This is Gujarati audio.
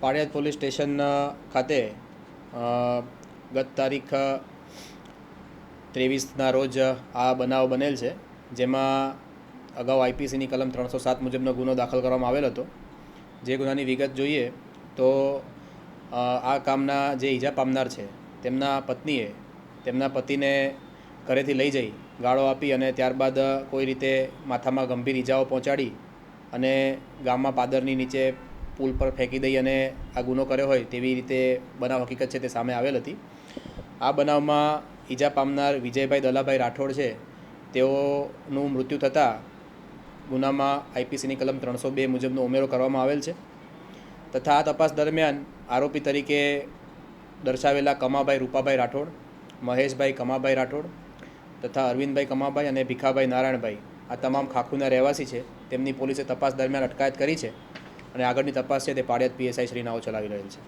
પાળિયાદ પોલીસ સ્ટેશન ખાતે ગત તારીખ ત્રેવીસના રોજ આ બનાવ બનેલ છે, જેમાં અગાઉ આઈપીસીની કલમ ત્રણસો સાત મુજબનો ગુનો દાખલ કરવામાં આવેલ હતો. જે ગુનાની વિગત જોઈએ તો આ કામના જે ઈજા પામનાર છે, તેમના પત્નીએ તેમના પતિને ઘરેથી લઈ જઈ ગાળો આપી અને ત્યારબાદ કોઈ રીતે માથામાં ગંભીર ઈજાઓ પહોંચાડી અને ગામમાં પાદરની નીચે પુલ પર ફેંકી દઈ અને આ ગુનો કર્યો હોય તેવી રીતે બનાવ હકીકત છે તે સામે આવેલ હતી. આ બનાવમાં ઈજા પામનાર વિજયભાઈ દલાભાઈ રાઠોડ છે. તેઓનું મૃત્યુ થતાં ગુનામાં આઈપીસીની કલમ ત્રણસો બે મુજબનો ઉમેરો કરવામાં આવેલ છે. તથા આ તપાસ દરમિયાન આરોપી તરીકે દર્શાવેલા કમાભાઈ રૂપાભાઈ રાઠોડ, મહેશભાઈ કમાભાઈ રાઠોડ તથા અરવિંદભાઈ કમાભાઈ અને ભીખાભાઈ નારાયણભાઈ આ તમામ ખાખુના રહેવાસી છે. તેમની પોલીસે તપાસ દરમિયાન અટકાયત કરી છે અને આગળની તપાસ છે તે પાળિયાદ પીએસઆઈ શ્રી નાઓ ચલાવી રહેલ છે.